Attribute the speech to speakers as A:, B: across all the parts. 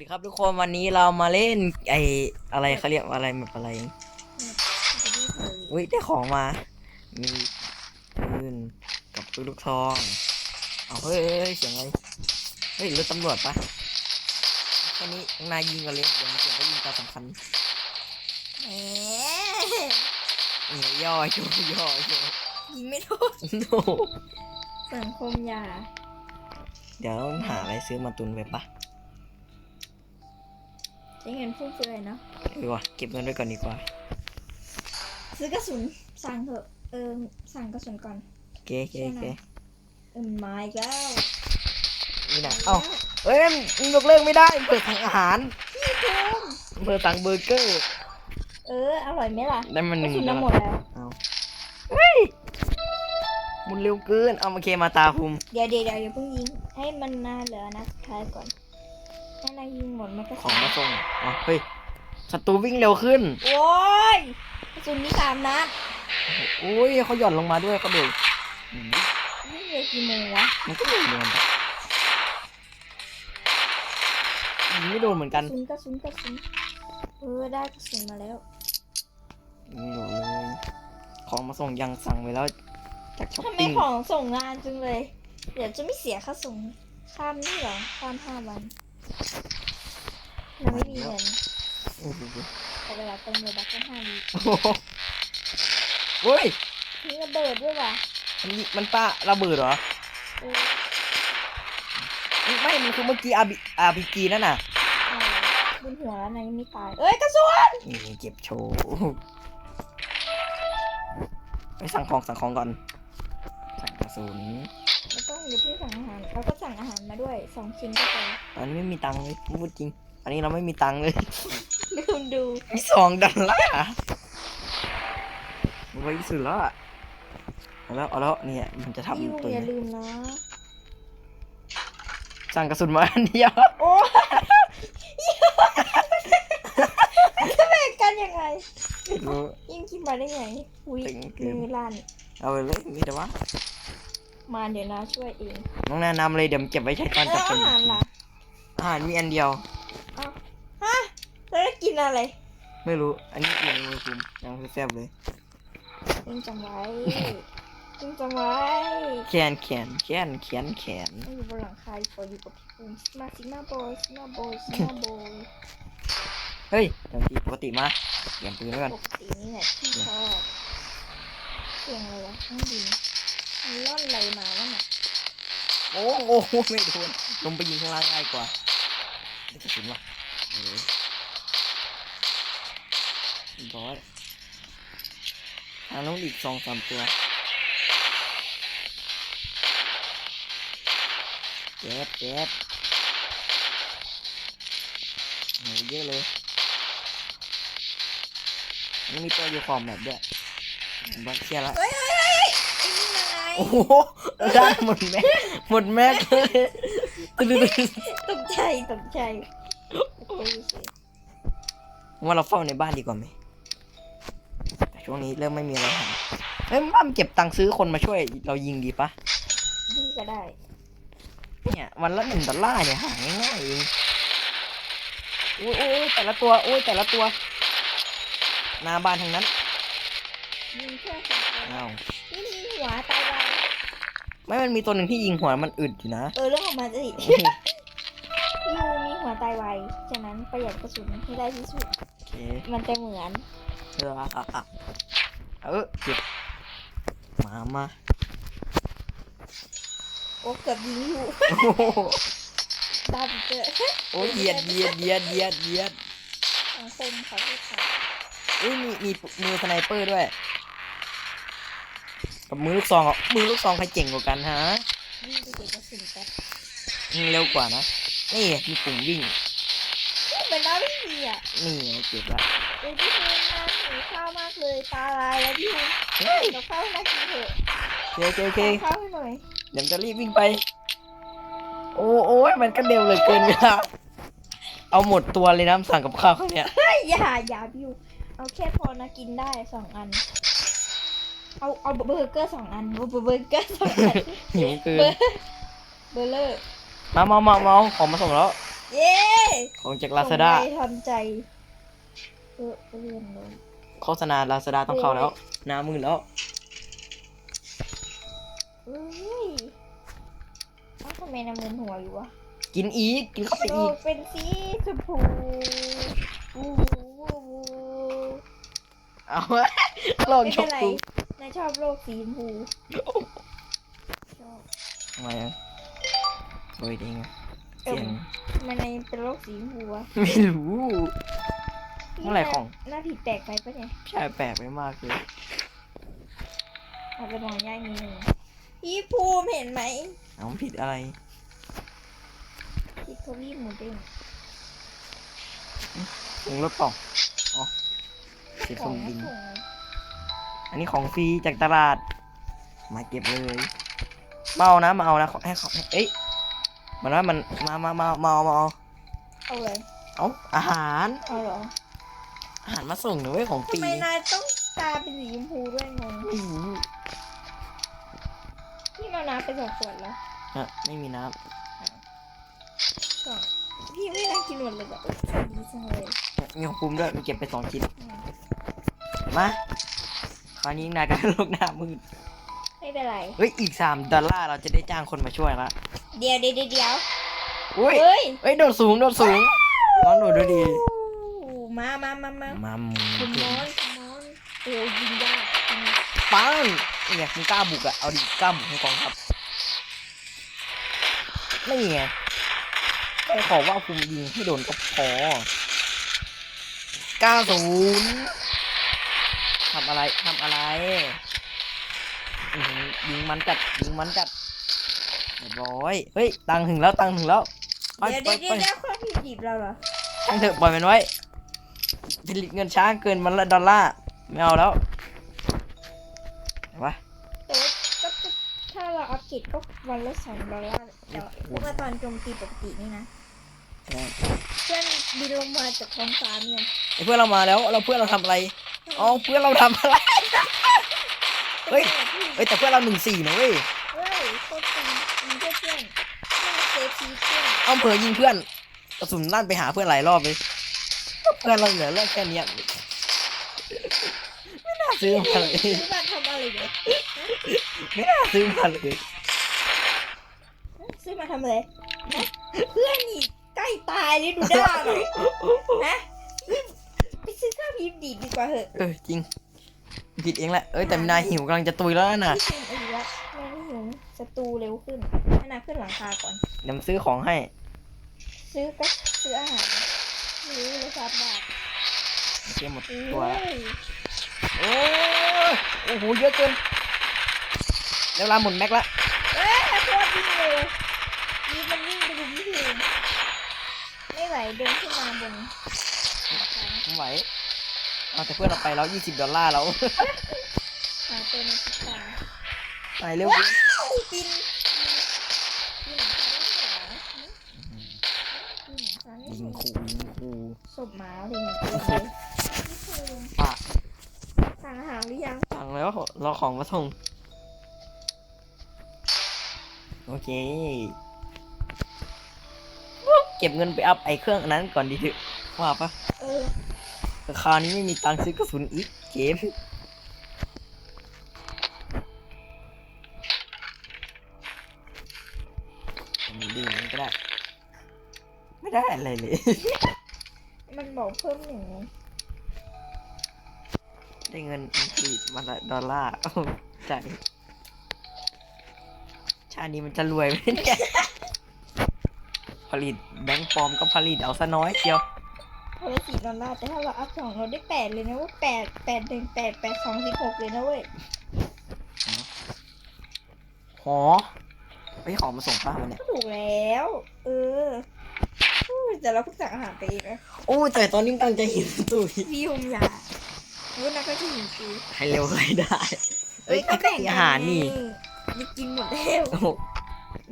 A: สวัสดีครับทุกคนวันนี้เรามาเล่นไออะไรเขาเรียกว่าอะไรแบบอะไรอุ้ยได้ของมา มีปืนกับปืนลูกซองเอาเฮ้ยเสียงอะไรเฮ้ยรถตำรวจปะแค่นี้นายยิงกันเลยเดี๋ยวมันเก็บไว้ยิงตาสำคัญ
B: แหม
A: นี่ย่อย่อย่อย่อ
B: ยิงไม่โดน
A: โน้
B: สังคมยา
A: เดี๋ยวหาอะไรซื้อมาตุนไวปะ
B: ช้เงินฟุ่มเฟือยเนาะ
A: เออวะเก็บเงินไว้ก่อนดีกว่า
B: ซื้อกระสุนสั่งเถอะเออสั่งกระสุนก่อน
A: เก๋เก๋เก๋
B: เออไม้แล้ว
A: นี่นะเอ้าเอ้ยมันยกเลิกไม่ได้เปิดสั่งอาหาร
B: พี่ภูมิ
A: เปิดสั่งเบอร์เกอร์
B: เอออร่อยไหมล่ะ
A: ได้มันห
B: กระ
A: นึ่ง
B: สุน
A: แล้ว
B: น้ำหมดแล้ว
A: เอาเฮ้ยมุนเร็วเกินเอามาเคมาตาคุม
B: เดี๋ยวเดี๋ยวเดี๋ยวอย่าเพิ่งยิงให้มันนาเหลือนัดสุดท้ายก่อน ถ้านายยิงหมดมันก็
A: ของมาส่งอ๋อเฮ้ยศัตรูวิ่งเร็วขึ้น
B: โอ้ยกระสุนมีสามนัด
A: โอ้ยเขาหย่อนลงมาด้วยเขาโดดอืม
B: วิ่งเร็วกี่โมงวะ
A: มันก็โดดเดินยิงไม่โดนเหมือน
B: ก
A: กั
B: ระ
A: น
B: สุนกระสุนกระสุนเออได้กระสุนมาแล้ว
A: ไม่โดดเลยของมาส่งยังสั่งไปแล้วจากช้อป
B: ทำไม
A: ปิ้ง
B: ของส่งงานจังเลย เดี๋ยวจะไม่เสียค่าส่งข้ามนี่เหรอข้ามห้าวัน เราไม่มีเงิน
A: โอ้โห
B: แต่เวลาเติมเลยบัตรก็ห้าวี
A: โอ้โหเฮ้ย
B: ทิ้งระเบิดด้วยว่ะ
A: มันยิมันป้าระเบิดเหรอ
B: เออ
A: ไม่มันคือเมื่อกี้อาบีอาบีจีนั่นน่ะ
B: เอาบนหัวแล้วนายยังไม่ตาย เอ้ยกระสุน
A: นี่เก็บโชว์ไปสั่งของสั่งของก่อน สั่งกระสุน
B: เราต้องเดี๋ยวพี่สั่งอาหารเราก็สั่งอาหารมาด้วยสองชิ้นก็พอ
A: ตอนนี้ไม่มีตังค์เลยพูดจริง อันนี้เราไม่มีตังค์เลย
B: ลืมดู
A: มีสองดอลลาร์ไว้สุดแล้วอะเอาแล้วเอาแล้วเนี่ยมันจะ
B: พี่
A: ทำ
B: ยู
A: ตัว
B: อย่า
A: นี้
B: ลืมนะ
A: สั่งกระสุนมาอันเดียว
B: โอ้จะแบ่งกันยังไง
A: ไม่รู้
B: ยิ่งคิดมาได้ไงอุ้ย
A: ตึงเกิน
B: มือลั่น
A: เอาไปเลยมีแต่ว่า
B: มาเดี๋ยวนะช่วยเอง
A: น้องแนะนำเลยเดี๋ยวมันเก็บไว้ใช้ตอน
B: แล้
A: จับ
B: ว
A: กั
B: อานหารล่ะ
A: อาหารมีอันเดียว
B: ฮะแล้วจะกินอะไร
A: ไม่รู้ อันนี้อยู่ในมือคุณยังแซ่บเลย
B: ยิงจังไว้ยิงจังไว้
A: แขนแขนแขนแขนแขน
B: ไม่อยู่บนหลังคาอยู่กับอยู่กับพี่ภูมิมาซิมาโบยซิมาโบยซิมาโบย
A: เฮ้ยเดี๋ยวทีปกติมาเตรียมปืนไว้ก่อน
B: ปกตินี่แหละที่ชอบเสียงอะไรวะข้างดิน มันล่อนอะไรมาวะน่ะ
A: โอ้โหไม่โดนลงไปยิงข้างล่างง่ายกว่าได้กระสุนว่ะเออร้อยทางน้องอีกสองสามตัวเจ็บเจ็บโหเยอะเลยมันมีตัวอยู่ขอบแบบด้วยผมว่าเครียดละ โอ้โหได้หมดแม็กหมดแม็กเลยตึ๊ด
B: ตกใจตกใจโอ้ยสิ
A: ๆว่าเราเฝ้าในบ้านดีกว่าไหมแต่ช่วงนี้เริ่มไม่มีอะไรทำเฮ้ยบ้านเก็บตังค์ซื้อคนมาช่วย เรายิงดีปะ
B: ดีก็ได้
A: เนี่ยวันละหนึ่งดอลลาร์เนี่ยหาง่ายๆเองโอ้ยโอ้ยโอ้ยแต่ละตัวโอ้ยแต่ละตัวหน้าบ้านทั้งนั้น
B: ยิงเพื่อสังคม
A: อ้าว
B: นี่มีหัวตายวาย
A: ไม่มันมีตัวหนึ่งที่ยิงหัวมันอึดอยู่นะ
B: เออเรื่องของมันจะอีกยูมีหัวตายวายฉะนั้นประหยัดกระสุนให้ได้ที่สุด
A: โอเค
B: มันจะเหมือน
A: เอออะอะอะเออเก็บมามา
B: โอ้เกือบยิงอยู่
A: โอ้โห
B: ดาบิเจอร์
A: โอ้ยเหยียดเหยียดเหยียดเหยียดเหยียด
B: สังคมขอโทษค่ะ
A: อุ้ยมีมีมือสไนเปอร์ด้วย กับมือลูกซองอะมือลูกซองใครเจ๋งกว่ากันฮะ
B: วิ่งไปเก็บกระสุนแป๊บ
A: อืมเร็วกว่านะ นี่มีปุ่มวิ่ง
B: เหมือนน้าไม่มีอะ
A: นี่ไงเก็บละ
B: เดี๋ยวพี่ภูมิน้ำหิวข้าวมากเลยตาลายแล้วพี่ภูมิ
A: เฮ้ย
B: กับข้าวให้น้ากินเถอะ
A: โอเคโอเคโอเค
B: เอาข้าวให้หน่อย
A: เดี๋ยวจะรีบวิ่งไป โอ้โอ้ยมันก็เร็วเหลยเกินเวลาเอาหมดตัวเลยนะสั่งกับข้าวครั้งเนี้ย
B: เฮ้ยอย่าอย่าพี่ภูมิเอาแค่พอนะกินได้สองอัน เอาเอาเบอร์เกอร์สองอันเบอร์เบอร์เกอร์สองอัน
A: หิวเกิน
B: เบอร์เบอร์เลอร์
A: มามามามาเอาของมาส่งแล้ว
B: เย้
A: ของจากลาซาด้า
B: ส่งไปทันใจเออเรียนเลย
A: โฆษณาลาซาด้าต้องเข้าแล้วหน้ามือแล้ว
B: เอ้ยเอ้าทำไมน้ำมันหัวอยู่วะ
A: กินอีกกินเข้าไป
B: โอ้
A: อีก
B: เป็นสีชมพูวูวูวูวู
A: เอาไว้ลอง
B: ไม่
A: ช
B: เป็
A: ม
B: นไร
A: ดู
B: นายชอบโลกสีชมพูชอบ
A: ทำไมอะโอ้ยเองเสียง
B: ทำไมนายเป็นโลกสีชมพูวะ
A: ไม่รู้ เมื่อไหร่ของ
B: หน้าผิดแปลกไปปะเนี่ย
A: ใช่แปลกไปมากเลย
B: อาจจะมองยากนิดนึงพี่ภูมิเห็นไหม
A: เอามันผิดอะไร
B: พี่ทวีหมูเด้ง
A: ถุงรถกล่องอ๋อเสีย
B: ข
A: ส่
B: อง
A: งบิน
B: ส่ง
A: อันนี้ของฟรีจากตลาด มาเก็บเลยมาเอานะมาเอานะขอให้เขาให้เอ้ยมันว่ามันมามามามาเอามาเอา
B: เอาเลย
A: เอาอาหาร
B: เอาเหรอ
A: อาหารมาส่งหนูไว้ยของฟ
B: ทำ
A: รี
B: ไมนายต้องตาเป็นสีชมพูด้วยงง
A: ไม่รู้
B: พี่มาน้ำไปสองขวดแล้ว
A: ฮะไม่มีน้
B: สองพี่ไม่น่ากินหมดเลยแบบดีจังเลยำ
A: มีของภูมิด้วยมีเก็บไปสองชิ้น
B: อืม
A: มา คราวนี้นายก็โลกหน้ามืด
B: ไม่เป็นไร
A: เฮ้ยอีกสามดอลลาร์เราจะได้จ้างคนมาช่วยละ
B: เดี๋ยวเดี๋ยวเดี๋ยวเดี๋ยว
A: อุ้ย
B: เฮ้ย
A: เฮ้ยโดดสูงโดดสูงน้องโดดดูดี
B: มามามามา
A: มาหมู
B: คุมอนคุมอนโอ้ยิงยากยิง
A: ปังเนี่ยมึงกล้าบุกอะเอาดิกล้าบุกให้กองทัพนี่ไงแค่ขอว่าภูมิยิงให้โดนก็พอเก้าศูนย์ ทำอะไรทำอะไรอื้อหือยิงมันจัดยิงมันจัดเรียบร้อยเฮ้ยตังค์ถึงแล้วตังค์ถึงแล้วไป
B: เดี๋ยว
A: ไป
B: เดี๋ยว
A: ไป
B: เดี๋ยวความผิดดิบเราเหรอ
A: ช่างเถอะปล่อยมันไว้ผลิตเงินช้าเกินมันละดอลลาร์ไม่เอาแล้วเห็นปะ
B: แต่ว่าก็ก็ถ้าเราอัพเกรดก็วันละสองดอลลาร์แต่ว่าเพราะว่าตอนโจมตีปกตินี่นะ
A: ใช่
B: เพื่อนบินลงมาจากท้องฟ้าเนี่ย
A: ไอ้เพื่อนเรามาแล้วเราเพื่อนเราทำอะไร อ๋อเพื่อนเราทำอะไร เฮ้ยเอ้ยแต่เพื่อนเราหนึ่งสี่นะเว้ย
B: เฮ้ยโคตรดีมีเพื่อนเพื่อนเพื่อนเซฟชีวิตเพื่อน
A: เอาเผลอยิงเพื่อนกระสุนลั่นไปหาเพื่อนหลายรอบเลย เพื่อนเราเหลือเรื่องแค่เนี้ยไม่น่าซื้อมาเลย
B: ซื้อมาทำอะไรเนี่ย
A: ไม่น่าซื้อมาเลย
B: ซื้อมาทำอะไรฮะเพื่อนนี่ใกล้ตายเลยดูด้าเลยนะไป ซื้อข้าวพีมดีดดีกว่าเหอะ
A: เออจริง ผิดเองแหละ เอ้ยแต่มีนายหิวกำลังจะตุยแล้วนะ
B: พี่ชิมอีกแล้วไม่ได้หิวศัตรูเร็วขึ้นให้นาขึ้นหลังคาก่อน
A: เดี๋ยวมาซื้อของให้
B: ซื้อก็ซื้ออาหารไม่รู้เลยครับบาท
A: เกมหมด
B: โอ้
A: ตัวแล้ว
B: ย
A: โอ้ยโอ้โหเยอะเกินเวลาหมุนแม็กละ
B: เอ้ยโคตรวิ่งเร็วนี่มันวิ่งไปดูพี่พิมไม่ไหวเดินขึ้นมาบน
A: ไม่ไหวเอาแต่เพื่อนเราไปแล้วยี่สิบดอลลาร์แล้ว
B: หาตัวในทิศทาง
A: ไปเร็ว
B: ว้าวบินบินหลังคาได้เหรอบินหลังคาได้
A: ยิง
B: เหรอ
A: คูยิงคู
B: ศพหมาเลยเหมือนกันเลยพี่ภูมิ
A: ปะ
B: สั่งอาหารหรือยัง
A: สั่งแล้วรอของมาส่ง โอเค เก็บเงินไปอัพไอเครื่องอันนั้นก่อนดีเถอะว่าปะ
B: เออ
A: แต่คราวนี้ไม่มีตังค์ซื้อกระสุนอีกเกมอันนี้ดีมันก็ได้ ไม่ได้อะไรเลย
B: มันบอกเพิ่มหนึ่งไง
A: ได้เงินอังกฤษมาละดอลลาร์โอ้ใจายชาตินี้มันจะรวยไหมเนี่ย ผลิตแบงค์ปลอมก็ผลิตเอาซะน้อยเชียว
B: คนละสี่ดอลลาร์แต่ถ้าเราอัพสองเราได้แปดเลยนะเว่าแปดแปดหนึ่งแปดแปดสองสิบหกเลยนะเว้ย
A: หอไอ้ยของมาส่งป้ามันเนี่ย
B: ก็ถูกแล้ว เอออุ้ยแต่เราเพิ่งสั่งอาหารไปเองนะ
A: โอ้ยแต่ตอนนี้ตั้งใจหินตู้อีก
B: พี่ยมยาวุ้นนะก็ที่หินกู
A: ให้เร็วใครได้ เอ้ยก็แบ่งอาหารนี่
B: จะกินหมดแล้ว
A: โอ้โห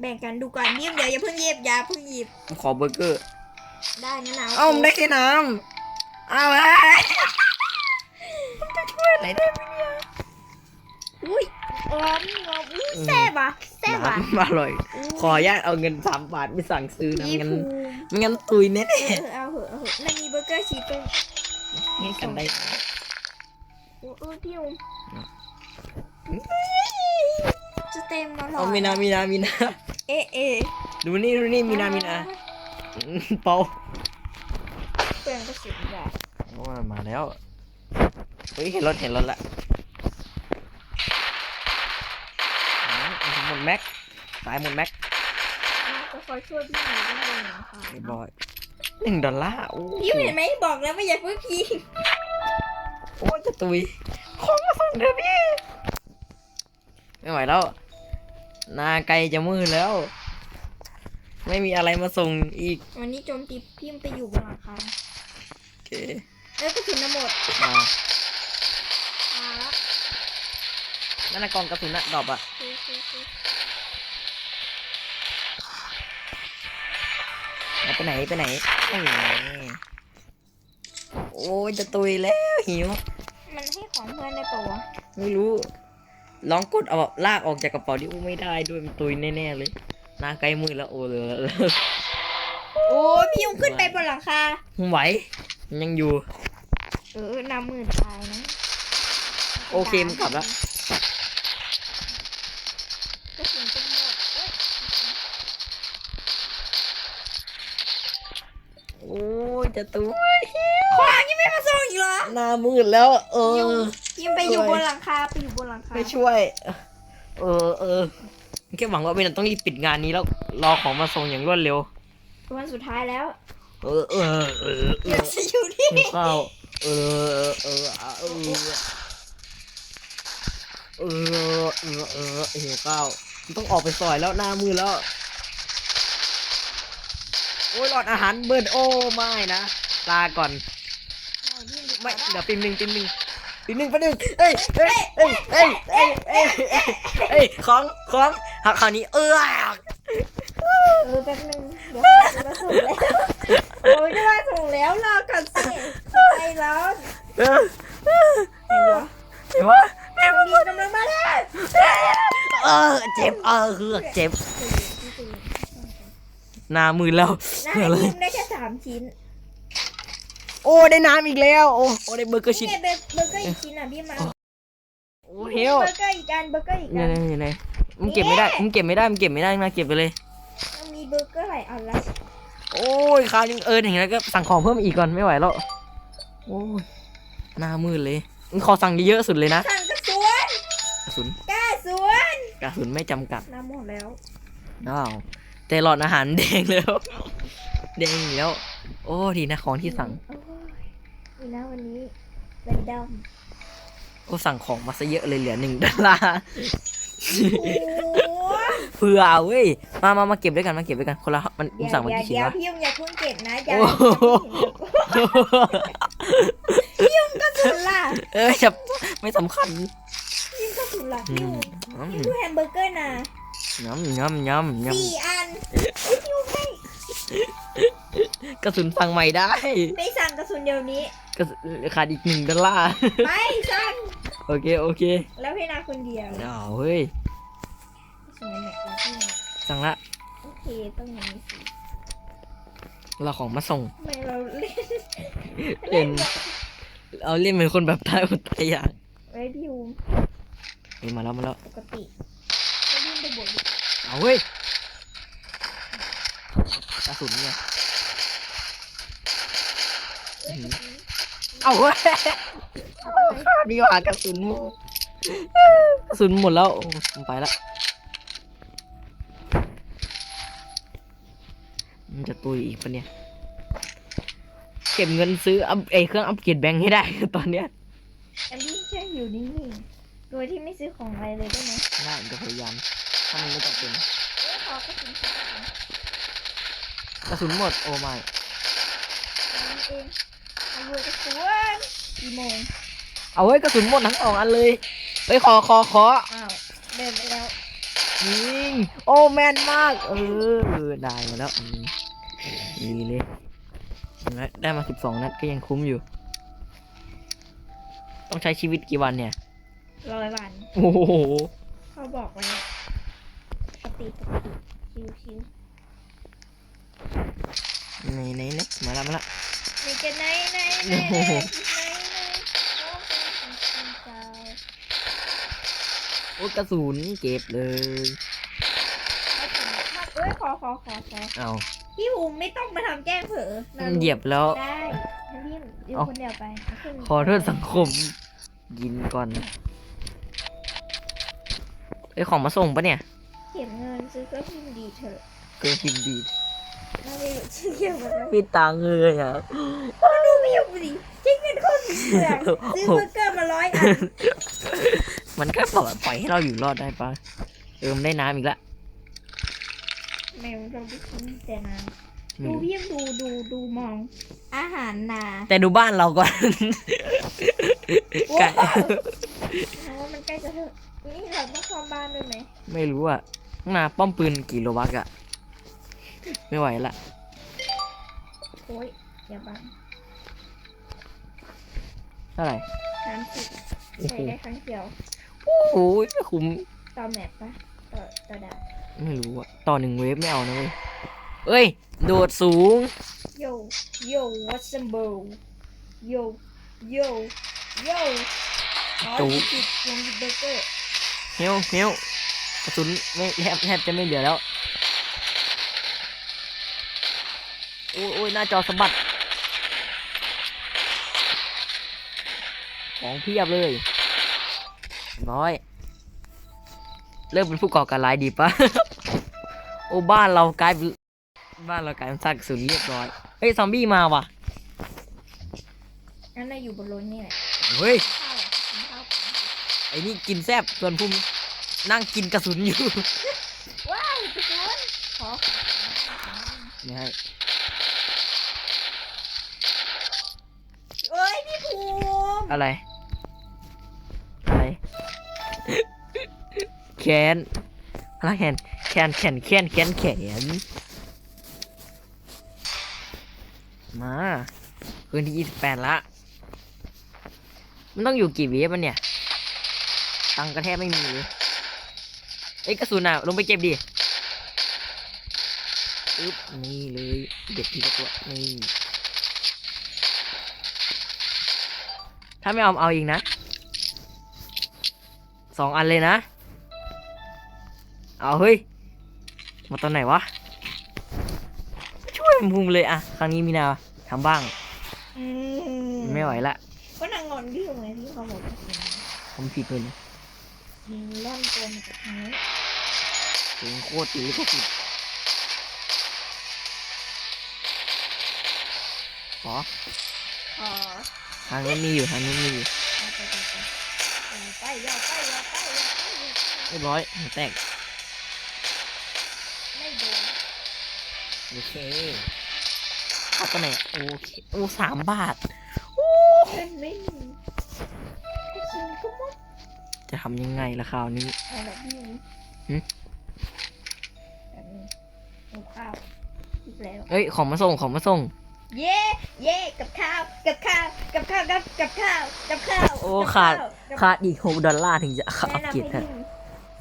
B: แบ่งกันดูก่อนเยี่ยมเดี๋ยวอย่าเพิ่งเย็บอยาเพิ่งหยิบ
A: ผมขอเบอร์เกอร์
B: ได้นะนะ
A: เอ้ามันได้แค่น้ำเอาไว้มันจะช่วยอะไรได้ไหมเนี่ย
B: อุ้ยเออพี่งออู้แซ่บอะแซ่บอะ
A: น้ำอร่อย ขออนุญาตเอาเงินสามบาทไปสั่งซื้อนะ
B: พี่
A: ไม่งั้น
B: ภูมิ
A: ไม่งั้นตุยแน่
B: เออเอาเหอะเอาเหอะมันมีเบอร์เกอร์ชีสเป็น
A: ๆให้กันได้ไหม
B: โอ้เออพี่ภูมิจะเต็มมาหรอ
A: เอามีนามีนามีนา
B: เอ๊ะเอ๊ะ
A: ดูนี่ดูนี่มีนามีนาอืม เปา
B: เปลืองกระสุนแบบ
A: โอ้ยมาแล้ว เฮ้ยเห็นรถเห็นรถละอืมหมดแม็กตายหมดแม็ก
B: ก็คอยช่วยพี่หนูได้เลยนะคะ
A: เรียบร้อยหนึ่งดอลลาร์โอ้
B: พี่เห็นไหมบอกแล้วว่าอย่าเพิ่งพีง
A: โอ้ยจะตุยของมาส่งเดี๋ยวนี้ไม่ไหวแล้วหนาไกลจะมืดแล้ว ไม่มีอะไรมาส่งอีก
B: วันนี้โจมตีพี่มันไปอยู่บนหลังคา
A: โอเค
B: เอ้ยกระสุนน่ะหมด
A: มา
B: มาแล้ว
A: นั่นนะกล่องกระสุนน่ะดรอปอะ
B: โอเคโอเค
A: เอาไปไหนไปไหนไม่ไหนโอ้ยจะตุยแล้วหิว
B: มันให้ของเพื่อนได้ปะวะ
A: ไม่รู้ ลองกดเอาลากออกจากกระเป๋าดิอู้ไม่ได้ด้วยมันตุยแน่ๆเลย หน้าใกล้มือแล้วโอ้เลย
B: โอ้ยพี่ยุงขึ้นไปบนหลังคา
A: ไหวมันยังอยู่
B: เออน้ำหมื่นตายนะ
A: โอเคมันกลับแล้ว
B: กระสุนจะหมดเอ้ย
A: โอ้ยจะตุย
B: ของยังไม่มาส่งอีกเหรอ
A: หน้ามืดแล้วเอ
B: พี่ยุ
A: อ
B: งพี่ยุงไปอยู่บนหลังคาไปอยู่บนหลังคา
A: ไม่ช่วย เออเออ แค่หวังว่าเบนต้องรีบปิดงานนี้แล้วรอของมาส่งอย่างรวดเร็ว
B: วันสุดท้ายแล้ว
A: เออเออเออเอ
B: เดี๋ยว
A: อ
B: จะอยู่ที่
A: หิวข้าวเออเออเออเออเออเออเออหิวข้าวต้องออกไปซอยแล้วหน้ามือแล้ว โอ้ยหลอดอาหารเบิร์นโอ้ไม่นะลาก่อนไม่เดี๋ยวปิมหนึ่งปิมหนึ่ง ปิมหนึ่งปิมหนึ่งเอ้ยเอ้ยเอ้ยเอ้ยเอ้ยเอ้ยเอ้ยเอ้ยของของหักคราวนี้เออ
B: เออแป๊บนึงเดี๋ยวจะมาส่งแล้วโอ้ยจะมาส่งแล้วรอก่อนสิใจร้อน
A: เออ
B: ไหนวะ
A: เห็นปะ
B: มีกำลังมาแล้ว
A: เออเจ็บเออเฮือกเจ็บหน้ามือแล้ว
B: นะ
A: เหนื่อยเลย
B: ยิ้มได้แค่สามชิ้น
A: โอ้ได้น้ำอีกแล้ว โอ้โอ้ได้เบอร์เกอร์ชิ้น
B: นี่ไงเบอร์เกอร์อีกชิ้นอะพี่มา
A: โอ้เฮล
B: เบอร์เกอร์อีกอันเบอร์เกอร์อีก
A: เนี่
B: อั
A: ย
B: น
A: เนี่ยเนี่ยมึงเก็บไม่ได้มึงเก็บไม่ได้มึงเก็บไม่ได้มาเก็บไปเลย
B: มันมีเบอร์เกอร์หลายอันละ
A: โอ้ยคราวนี้เอออย่างนั้นก็สั่งของเพิ่มอีกก่อนไม่ไหวแล้วโอ้ยหน้ามืดเลยมึงขอสั่งเยอะๆสุดเลยนะ
B: สั่งกระสวน
A: กระสุน
B: กระสวน
A: กระสุนไม่จำกัด
B: น้ำหมดแล้ว
A: อ้าวแต่หลอดอาหารแดงแล้วแดงอีกแล้ว โอ้ดีนะของที่สั่ง
B: โอ้ย นี่นะวันนี้แรนดอม
A: โอ้สั่งของมาซะเยอะเลยเหลือหนึ่งดอลลาร์
B: โอ้ย
A: เผื่อเอาเว้ยมามามาเก็บด้วยกันมาเก็บด้วยกันคนละมันมึ
B: เดี๋
A: ง
B: ยว
A: สั่งมา
B: เดี๋ยว
A: กี่ชิ้น
B: เดี๋ยว
A: วะ
B: พี่ยงอย่าเพิ่งเก็บนะอย่า
A: โอ้โห
B: พี่ยงกระสุนล่ะ
A: เอ้ยจะไม่สำคัญ
B: พี่ยงกระสุนล่ะ
A: อื
B: พี่ยง
A: ม
B: พี่ดูแฮมเบอร์เกอร์นะ
A: ยำยำยำย
B: สี่อันเอ้ยพี่ยงให้ำ
A: กระสุนสั่งใหม่ได้
B: ไปสั่งกระสุนเดี๋ยวนี้
A: กระสุนขาดอีกหนึ่งดอลลาร์
B: ไปสั่ง
A: โอเคโอเค
B: แล้วพี่นาคนเดียว
A: อ้าวเฮ้ย
B: สวยแม็กแล้วพี่นา
A: สั่งละ
B: โอเคต้องอย่างนี้สิ
A: เราของมาส่ง
B: ทำไมเราเล่น
A: เป็นเอาเล่นเป็นคนแบบตายอดตายอยาก
B: ไว้พี่ยูม
A: เฮ้ยมาแล้วมาแล้ว
B: ปกติก็ยื่นไปบวกดิ
A: เอาเว้ยกระสุนเนี่ย
B: เอ้ย
A: อืม
B: กระสุน
A: เอาเว้ยดีกว่ากระสุนหมดกระสุนหมดแล้วโอ้ผมไปละมันจะตุยอีกปะเนี่ย เก็บเงินซื้ออัพไอเครื่องอัปเกรดแบงค์ให้ได้ตอนเนี้ย
B: อันนี้แค่อยู่นิ่งๆโดยที่ไม่ซื้อของอะไรเลยได้ไหม
A: ได้ผมจะพยายามถ้ามันไม่จำเป็น
B: เอ้ยขอกระสุนสักอัน
A: กระสุนหมดโอ้ไม่
B: อันนี้เอง ดูกระสุนกี่โมง
A: เอาเว้ยกระสุนหมดทั้งสองอันเลยเฮ้ยขอขอขอ
B: อ้าวเดินไปแล้ว
A: ยิงโอ้แมนมาก เออได้มาแล้วอืมดีเลยเห็นไหมได้มาสิบสองนัดก็ยังคุ้มอยู่ ต้องใช้ชีวิตกี่วันเนี่ย
B: ร้อยวัน
A: โอ้โห
B: เขาบอกไว้ปกติปกติชิวชิว
A: ไหนไหนไหนมาละมาละ
B: ๆในจะไหนไหนไหนไหนไหนไหนโอ้เป็นคนเก่า
A: โอ้กระสุนเก็บเลย
B: เอาถึงมาเอ้ยขอขอขอขอ
A: เอา
B: พี่ภูมิไม่ต้องมาทำแกล้งเผลอนะลูก
A: เหยียบแล้ว
B: ได้ให้พี่อยู่
A: เอา
B: คนเดียวไปเาขึ้น
A: ขอโทษสังคม ยินก่อนไอยของมาส่งปะเนี่ย
B: เก็บเงินซื้อเครื่องพิมพ์ดีเถอะ
A: เกินพิมพ์ดี
B: น่าจะอยู่ที่เกี่ยวกับอะไร
A: มีตังค์เลยอะ
B: ดูพี่ภูมิดิใช้เงินโคตรเปลืองซื้อเบอร์เกอร์มาร้อยอัน
A: มันก็ปล่อยปล่อยให้เราอยู่รอดได้ปะเออมนได้น้ำอีกละ
B: แมวเราไม่กินแต่น้ำ
A: ไม่
B: ดู
A: รู้
B: พี่ดูดูดูมอง อาหารนา
A: แต่ดูบ้านเราก่อนไก่
B: ว้าวเพราะว่ามันใกล้จะเถอะนี่เราต้องซ่อมบ้านด้วยไหม
A: ไม่รู้อะข้างหน้าป้อมปืนกี่โลบักอะ ไม่ไหวละ
B: โอ้ยอย่าบัง
A: เท่าไหร่
B: น้ำสิ
A: โอ้
B: ใช้
A: โห
B: ได้ครั้งเดียว
A: โอ้โหไม่คุ้ม
B: ต่อแมปปะต่อต่อดาว
A: ไม่รู้อะต่อหนึ่งเวฟไม่เอานะเว้ยเอ้ย โดดสูง
B: โยโย what's the b o w โยโยโยอ๋อ
A: จู
B: จิตลงเบอร์เกอร์
A: เฮลเฮลกระสุนไม่แทบแทบจะไม่เหลือแล้ว โอ้ยโอ้ยหน้าจอสะบัด ของเพียบเลยร้อย เริ่มเป็นผู้ก่อการร้ายดีปะโอ้บ้านเรากลายเป็นบ้านเรากลายเป็นซากกระสุนเรียบร้อย เฮ้ยซอมบี้มาว่ะ
B: นั่นน่ะอยู่บนรถนี่แหละ
A: เฮ้ย
B: ข้าวอะกินข้าวก่อน
A: ไอ้นี่กินแซบส่วนภูมินั่งกินกระสุนอยู่
B: ว้าวทุกคนขอ
A: ไม่ให้
B: เอ้ยพี่ภูมิ
A: อะไร อะไร แขนอะไรแขน แขน แขน แขน แขน แขน มาคืนที่ยี่สิบแปดละ มันต้องอยู่กี่วิมันเนี่ย ตังค์ก็แทบไม่มีเลยเอ้ยกระสุนอะ ลงไปเก็บดิอึ๊บนี่เลย เด็ดทีละตัวนี่ ถ้าไม่เอาเอาอีกนะสองอันเลยนะ เอาเฮ้ย มาตอนไหนวะ ช่วยภูมิเลยอะครั้งนี้มีนาทำบ้าง
B: อืม
A: ไม่ไหวละ
B: ก็นางงอนพี่อยู่ไงที่เขาบอกว่า
A: ผมผิดเลย
B: มีร่อนตัวมาจากนี้
A: ถึงโคตรตีก็ผิดขอ
B: อ๋อ
A: ทางนี้นมีอยู่ทางนี้นมีอยู่
B: ไปไปไปเอาไปอย่าไปย่าไปยาไปอย่าไป
A: เรียบร้อยหัวแตก
B: ไม่โดน
A: โอเคขับไปไหนโอเคโอ้สามบาท
B: เงินไม่มีกินก็หมด
A: จะทำยังไงล่ะคราวนี้
B: เอาแบบนี้แบบนี้ข้าวอีกแล้ว
A: เอ้ยของมาส่งของมาส่ง
B: เย่เย่กับข้าวกับข้าวกับข้าวกับกับข้าวกับข้าว
A: โอ้
B: กับ
A: ขาด
B: ข้วกับ
A: ค่าอีกหกดอลลาร์ถึงจะอัป
B: แนะนำ
A: เกรด
B: ให้
A: ฮะ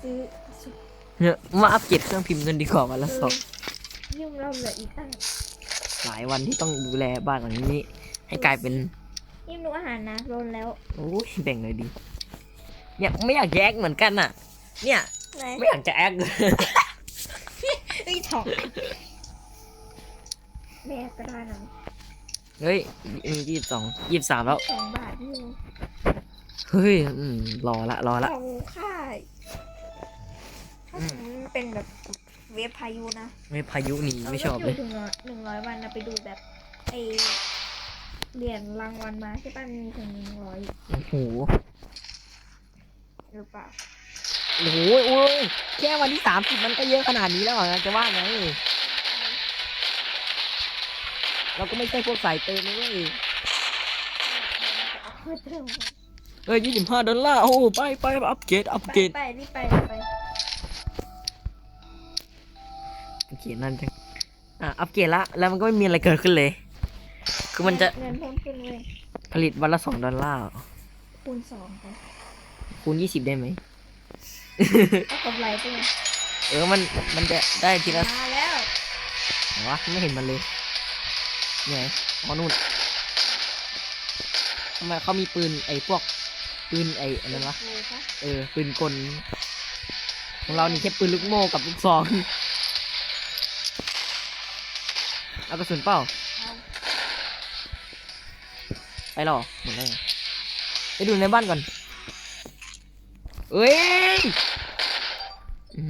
B: ยิ่งซื้อ
A: เนี่ยมาอัปเกรดเครื่องพิมพ์กันดีกว่าวันละสอง
B: ยิ่งเราเหลืออีกตั้ง
A: หลายวันที่ต้องดูแลบ้านหลังนี้ ให้กลายเป็น
B: ยิ่งดูอาหารนะโดนแล้ว
A: โอ้ยแบ่งเลยดีเนี่ยไม่อยากแยกเหมือนกันน่ะ เนี่ย
B: ไหน
A: ไม่อยากจะแอก
B: ไอ้ยถอก แม่ก็ได้นะ
A: เฮ้ยมียี่สิบสองยี่สิบสามแล้ว
B: สองบาทนี่
A: เฮ้ยอืมรอละรอละ
B: เอาค่ายถ้าสมมติมันเป็นแบบเว็บพายุนะ
A: ไม่พายุหนีไม่ชอบเลย
B: ราต้องอยู่ถึงหนึ่งร้อยวันนะไปดูแบบไอเหรียญรางวัลมาใช่ป่ะมันมีถึงหนึ่งร้อย
A: โอ้โห
B: หรือเปล่า
A: โอ้โหโอ้ยแค่วันที่สามสิบมันก็เยอะขนาดนี้แล้วเหรอจะว่าไง เราก็ไม่ใช่พวกสายเติมนะเว้ย
B: เอาเพิ่มเติม
A: เอ้ยยี่สิบห้าดอลลาร์ โอ้โหไปไปอัปเกรดอัป
B: ไป
A: เกรด
B: ไปรีบไปรีบไป
A: อัปเกรดนั่นจัง อะ อัปเกรดละ แล้วมันก็ไม่มีอะไรเกิดขึ้นเลย คือมันจะ
B: เงินเพิ่มขึ้นเลย
A: ผลิตวันละสองดอลลาร์
B: คูณสองไป
A: คูณยี่สิบได้ไหม
B: เอากำไรไปเลย
A: เออ มัน มันจะได้ทีละ
B: มาแล้ว
A: วะ ไม่เห็นมันเลย เนี่ยอ๋อนู่นทำไมเขามีปืนไอ้พวกปืนไอ้อะไรวะ
B: โอ้ปะ
A: เออปืนกลของเรานี่แค่ปืนลูกโม่กับลูกซองเอากระสุนเปล่า
B: เอา
A: ไปหรอหมดแล้วไงไปดูในบ้านก่อนเอ้ยอื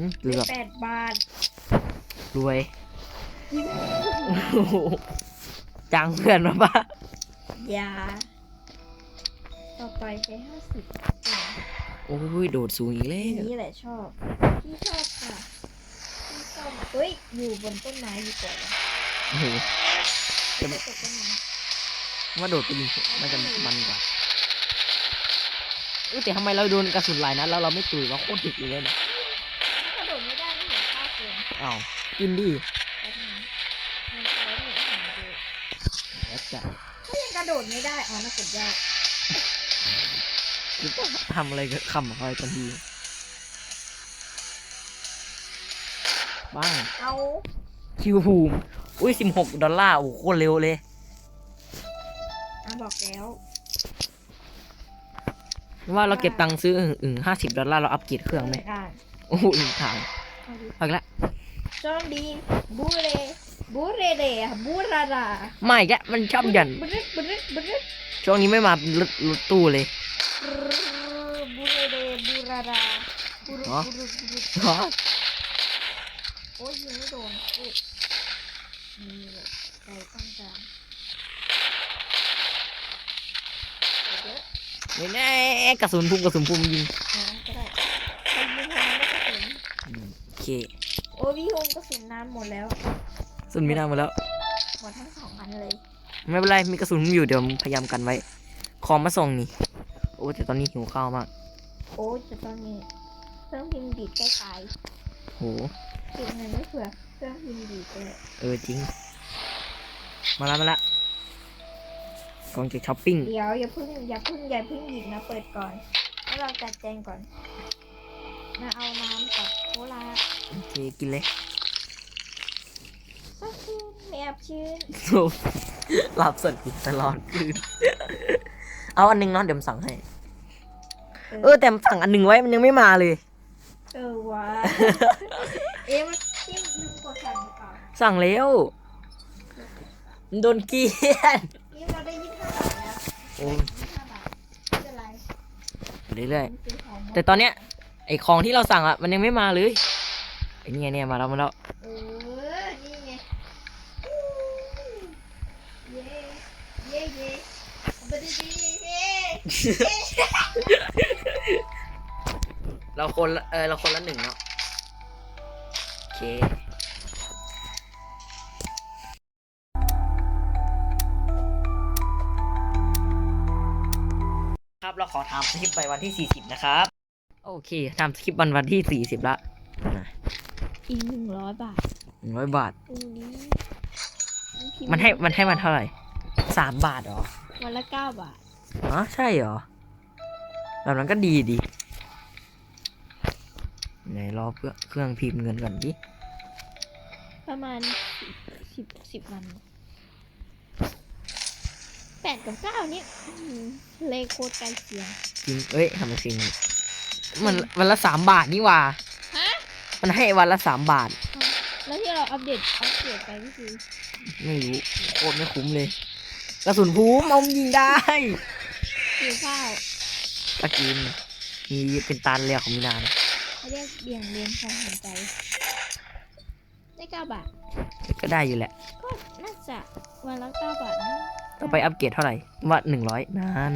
A: มเกือบ
B: แปดบาท
A: รวยโอ้โห จังเพื่อนมาปะ
B: ยา ต่อไปใช้ห้าสิบ
A: โอ้ยโดดสูงอีกแล้ว
B: นี่แหละชอบ พี่ชอบค่ะพี่ชอบเฮ้ย อยู่บนต้นไม้ดีกว่า
A: โอ้โห
B: จะไม่ตกต้นไม้
A: ว่าโดดไปยิงมันจะมันกว่าเอ้ยแต่ทำไมเราโดนกระสุนหลายนัดแล้วเราไม่ตุยว่าโคตรถึกเลยเนี่ย
B: กระโดดไม่ได้ไม่เห็นค่าเกิน
A: อ้าวกินดิ
B: โดดไม่ได้อ๋อน่ากดยาก
A: คือต้องทำอะไรกับคำอะไรกันทีบ้าง
B: เอา
A: คิวภูมิ อุ้ยสิบหกดอลลาร์โอ้โหโคตรเร็วเลย
B: อะบอกแล้ว
A: ว่าเราเก็บตังค์ซื้ออึ่งห้าสิบดอลลาร์เราอัปเกรดเครื่องไหม
B: ได้
A: โอ้โหอีกทาง
B: เอาดิ
A: เอาอีกละ
B: จอมดีบูเร บูเรเดอะบูรารา
A: ไม่แกมันชอบหยัน
B: บรึดบรึดบรึด
A: ช่วงนี้ไม่มารถรถตู้เลย
B: บูเรเดบูราราบูรุ
A: อ๋อ
B: บูรุบูรุ
A: อ๋อ
B: โอ้ยยิงไม่โดนอุ๊ยนี่แหละใจต้องการเดี๋ยว
A: ไม่แน่กระสุนพุ่มกระสุนพุ่มยิง
B: เอาก็ได้ใครยิงทางไม่กระสุน
A: โอเค
B: โอ้ยพี่โฮมกระสุนน้ำหมดแล้ว
A: กระ สุนไม่ได้หมาแล้ว
B: หมดทั้งสองอันเลย
A: ไม่เป็นไร มีกระสุนอยู่เดี๋ยวพยายามกันไว้ ของมาส่งนี่ โอ้แต่ตอนนี้หิวข้าวมาก
B: โอ้ยจะตอนนี้เครื่องพิมพ์ดีดใกล้ตาย
A: โห
B: เก็บเงินไว้เผื่อเครื่องพิมพ์ดีดเลย
A: เออจริง มาละมาละกองจากช้อปปิ้ง
B: เดี๋ยวอย่าเพิ่งอย่าเพิ่งอย่าเพิ่งหยิบนะเปิดก่อนให้เราจัดแจงก่อนมาเอาน้ำกับโคลา
A: โอเค กินเลย
B: สักคืนไม่อั บชื้น
A: โอ้หลับสนิทตลอดคืน เอาอันหนึงเนาะเดี๋ยวผมสั่งให้ เออแต่สั่งอันหนึงไว้มันยังไม่มาเลย
B: เออวะเอ๊ะมันที่ลืมกดสั่งหรือเปล่า
A: สั่งแล้วมันโดนเกลียน
B: นี่เราได้ยี่สิบห้าบาทแล้ว
A: โอ้
B: ยี่สิบห้าบาทไม่เป็นไร
A: เรื่อย
B: มันเป็นของหม
A: ๆ
B: ด
A: แต่ตอนเนี้ยไอของที่เราสั่งอะมันยังไม่มาเลยไอ้นี่ไงเนี่ยมาแล้วมาแล้ว
B: เออ นี่ไงเย้เย้เย้บดีดีเย้
A: เราคนละเออเราคนละหนึ่งเนาะโอเคครับเราขอทำสคริปต์ไปวันที่ 40 นะครับ โอเคทำสคริปต์วันวันที่ 40 ละนะ
B: อีกหนึ่งร้อยบาท
A: หนึ่งร้อยบาท
B: ตรงนี้
A: มันให้มันให้มันเท่าไหร่สามบาทเหรอ
B: วันละเก้าบาท
A: อ๋อใช่เหรอแบบนั้นก็ดีดีไหนรอเพื่อเครื่องพิมพ์เงินก่อนดิ
B: ประมาณสิบสิบวันแปดกับเก้าเนี่ยอืมเลขโคตรใกล้เคียง
A: จริงเอ้ยทำไมจริงมันวันละสามบาทนี่หว่า
B: ฮะ
A: มันให้วันละสามบาท
B: แล้วที่เราอัปเดตอัปเดตไปก็คือ
A: ไม่รู้โคตรไม่คุ้มเลย กระสุนภูมิเอามายิงได้
B: คือข้าว
A: ตะกินมีเป็นตาเรียของมินานะ
B: เขาเรียกเบี่ยงเบนความสนใจ ได้เก้าบาท
A: ก็ได้อยู่แหละ
B: ก็น่าจะวันละเก้าบาทนะ
A: ต่อไปอัปเกรดเท่าไหร่ ว่าหนึ่งร้อยนาน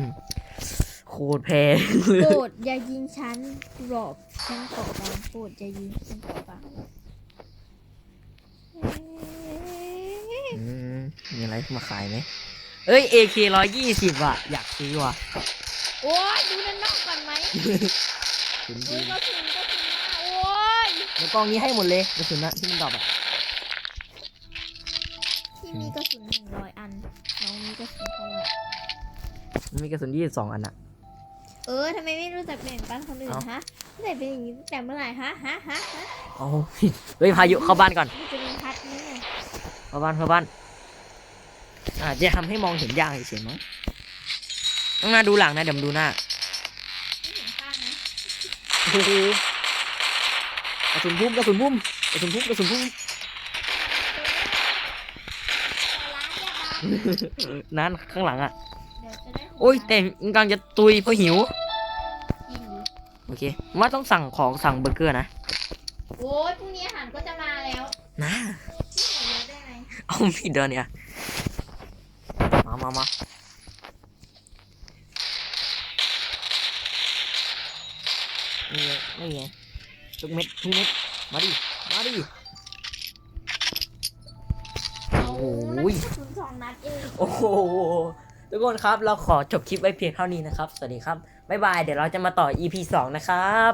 A: โคตรแพงเลย
B: โปรดอย่ายิงฉันกรอบฉันเกาะบางโปรดอย่ายิงฉันเกาะบาง
A: อืมมีอะไรมาขายไหม เอ้ย AK ร้อยยี่สิบอะ อยากซื้อว่ะ
B: โอ้ยดูด้านนอกก่อนไหม
A: คุณ
B: โอ้
A: ดี
B: ยก็ถึงก็ถึงนะโอ้ย
A: ในกล้องนี้ให้หมดเลยกระสุนนะที่มันดรอปอะ
B: ที่มีกระสุนหนึ่งร้อยอันน้องมีกระสุนเท่าไหร่
A: มันมีกระสุนยี่สิบสองอันอะ
B: เออทำไมไม่รู้จักแบ่งปันคนอื่น
A: เอ้า
B: ฮะแต่เป็นอย่างนี้ตั้งแต่เมื่อไหร่ฮะฮะฮะฮะ
A: เอาเฮ้ยพายุเข้าบ้านก่อน
B: มันจะมีพัดไหมเนี่ย
A: เข้าบ้านเข้าบ้าน อาจจะทำให้มองเห็นยากเฉยๆมั้งต้องหน้าดูหลังนะเดี๋ยวผมดูหน้า
B: ไม่เห็นข้างนะ
A: โอ้โหกระสุนพุ่มกระสุนพุ่มกระสุนพุ่มกระสุนพุ่ม
B: ร้านยาดา
A: นั่นข้างหลังอะ
B: เดี๋ยวจะได้หัว
A: โอ้ยแต่กำลังจะตุยเพราะหิว
B: กินดิ
A: โอเค ว่าต้องสั่งของสั่งเบอร์เกอร์นะ
B: โอ้ยพรุ่งนี้อาหารก็จะมาแล้ว
A: นะ
B: ที่ไหนเยอะได้ไหม
A: เอามีดเดินเนี่ย มามามานี่ไงนี่ไงทุกเม็ดทุกเม็ด มาดิ มาดิ
B: เอา
A: โอ้โห
B: นั่นแค่ศูนย์สองนัดเอง
A: โอ้โห ทุกคนครับ เราขอจบคลิปไว้เพียงเท่านี้นะครับ สวัสดีครับ บ๊ายบาย เดี๋ยวเราจะมาต่อ EP 2 นะครับ